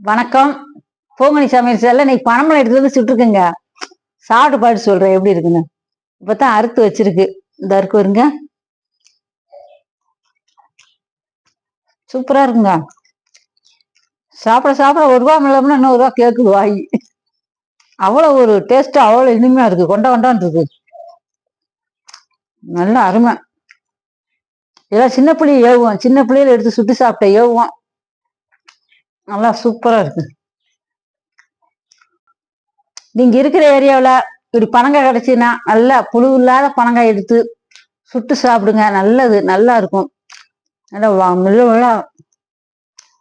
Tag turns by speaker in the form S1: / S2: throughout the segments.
S1: வணக்கம். பூங்கனி சமையல் செல்ல இன்னைக்கு பணமலை எடுத்து வந்து சுட்டுருக்குங்க. சாப்பிட்டு பாட்டு சொல்றேன் எப்படி இருக்குன்னு. இப்பதான் அறுத்து வச்சிருக்கு. இந்த அறுக்கு வருங்க சூப்பரா இருக்குங்க. சாப்பிட சாப்பிட ஒரு ரூபா மிளகுனா இன்னொரு ரூபா கேக்குது வாய். அவ்வளோ ஒரு டேஸ்ட் அவ்வளோ இனிமையா இருக்கு. கொண்ட கொண்டான் இருக்கு. நல்ல அருமை. இதெல்லாம் சின்ன பிள்ளைய ஏவுவோம். சின்ன பிள்ளையில எடுத்து சுட்டு சாப்பிட்ட ஏவுவோம். நல்லா சூப்பரா இருக்கு. நீங்க இருக்கிற ஏரியாவில் இப்படி பனங்காய் கிடைச்சுன்னா நல்லா புழு இல்லாத பனங்காய் எடுத்து சுட்டு சாப்பிடுங்க. நல்லது நல்லா இருக்கும். நல்லா வா-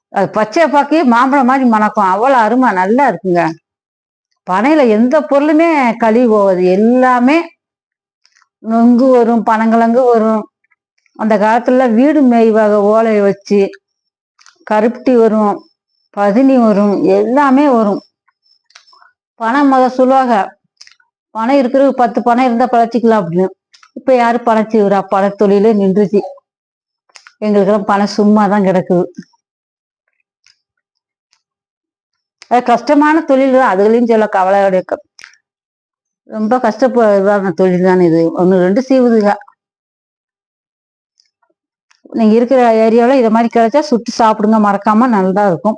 S1: அது பச்சை பாக்கி மாம்பழம் மாதிரி மணக்கும். அவ்வளவு அருமை நல்லா இருக்குங்க. பனையில எந்த பொருளுமே கழுவி போகாது. எல்லாமே நொங்கு வரும் பனங்கிழங்கு வரும். அந்த காலத்துல வீடு மேய்வாக ஓலையை வச்சு கருப்பட்டி வரும். பதினி வரும். எல்லாமே வரும். பணம் முத சொல்லுவாங்க பணம் இருக்கிற பத்து பணம் இருந்தா பழச்சிக்கலாம் அப்படின்னு. இப்ப யாரு பணச்சி பண தொழிலே நின்றுச்சு. எங்களுக்கெல்லாம் பணம் சும்மா தான் கிடக்குது. அது கஷ்டமான தொழில் தான் அதுகளையும் சொல்ல கவலையோட இருக்க ரொம்ப கஷ்டப்படுறதான தொழில் தானே இது. ஒன்று ரெண்டு செய்வுதுங்க. நீங்க இருக்கிற ஏரியாவில் இதை மாதிரி கிடைச்சா சுட்டு சாப்பிடுங்க. மறக்காம நல்லா இருக்கும்.